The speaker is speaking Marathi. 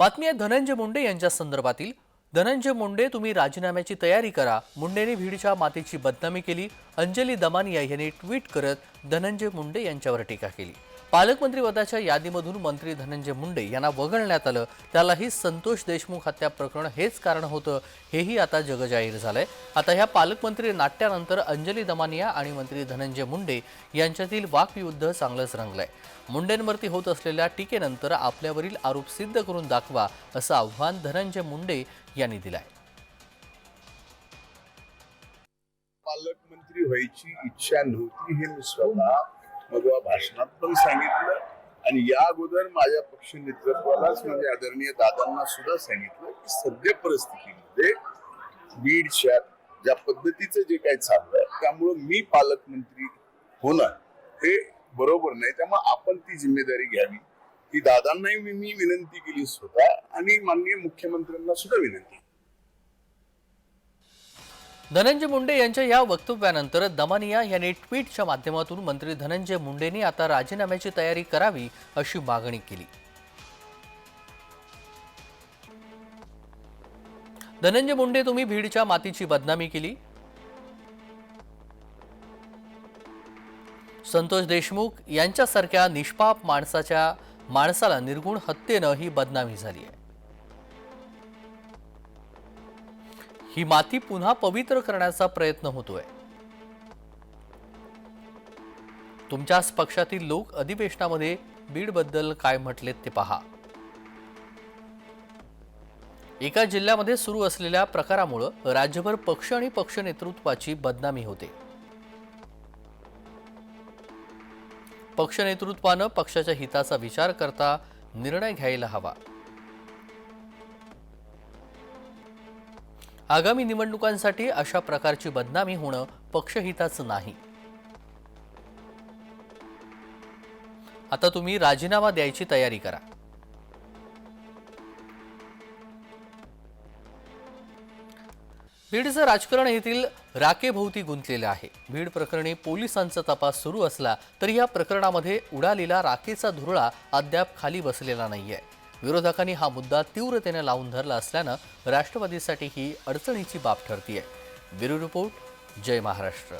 बातमी आहे धनंजय मुंडे यांच्या संदर्भातील. धनंजय मुंडे तुम्ही राजीनाम्याची तयारी करा. मुंडेने भीडच्या मातेची बदनामी केली. अंजली दमानिया यांनी ट्विट करत धनंजय मुंडे यांच्यावर टीका केली. पालकमंत्रीपदाच्या यादीमधून मंत्री धनंजय मुंडे यांना वगळण्यात आलं. त्यालाही संतोष देशमुख हत्या प्रकरण हेच कारण होतं हेही आता जगजाहीर झालंय. आता ह्या पालकमंत्री नाट्यानंतर अंजली दमानिया आणि मंत्री धनंजय मुंडे यांच्यातील वाकयुद्ध चांगलंच रंगलंय. मुंडेंवरती होत असलेल्या टीकेनंतर आपल्यावरील आरोप सिद्ध करून दाखवा असं आव्हान धनंजय मुंडे यांनी दिलं आहे पालकमंत्री व्हायची इच्छा नव्हती हे मी स्वतः मधवा भाषणात पण सांगितलं. आणि या अगोदर माझ्या पक्ष नेतृत्वालाच म्हणजे आदरणीय दादांना सुद्धा सांगितलं की सध्या परिस्थितीमध्ये बीड शहर ज्या पद्धतीचं जे काही चाललंय त्यामुळं मी पालकमंत्री होणं हे बरोबर नाही. त्यामुळे आपण ती जिम्मेदारी घ्यावी. ती दादांनाही मी मी विनंती केली स्वतः आणि माननीय मुख्यमंत्र्यांना सुद्धा विनंती धनंजय मुंडे यांच्या या वक्तव्यानंतर दमानिया यांनी ट्विटच्या माध्यमातून मंत्री धनंजय मुंडेंनी आता राजीनाम्याची तयारी करावी अशी मागणी केली. धनंजय मुंडे तुम्ही भीडच्या मातीची बदनामी केली? संतोष देशमुख यांच्यासारख्या निष्पाप माणसाच्या माणसाला निर्गुण हत्येनं ही बदनामी झाली आहे. ही माती पुन्हा पवित्र करण्याचा प्रयत्न होतोय. तुमच्याच पक्षातील लोक अधिवेशनामध्ये बीडबद्दल काय म्हटलेत ते पहा. एका जिल्ह्यामध्ये सुरू असलेल्या प्रकारामुळं राज्यभर पक्ष आणि पक्ष नेतृत्वाची बदनामी होते. पक्ष नेतृत्वानं पक्षाच्या हिताचा विचार करता निर्णय घ्यायला हवा. आगामी निवडणुकांसाठी अशा प्रकारची बदनामी होणं पक्षहिताचं नाही. आता तुम्ही राजीनामा द्यायची तयारी करा. बीडचं राजकारण येथील राकेभोवती गुंतलेलं आहे. बीड प्रकरणी पोलिसांचा तपास सुरू असला तरी या प्रकरणामध्ये उडालेला राखेचा धुरळा अद्याप खाली बसलेला नाहीये. विरोधकांनी हा मुद्दा तीव्रतेने लावून धरला असल्यानं राष्ट्रवादीसाठी ही अडचणीची बाब ठरतीये. ब्युरो रिपोर्ट जय महाराष्ट्र.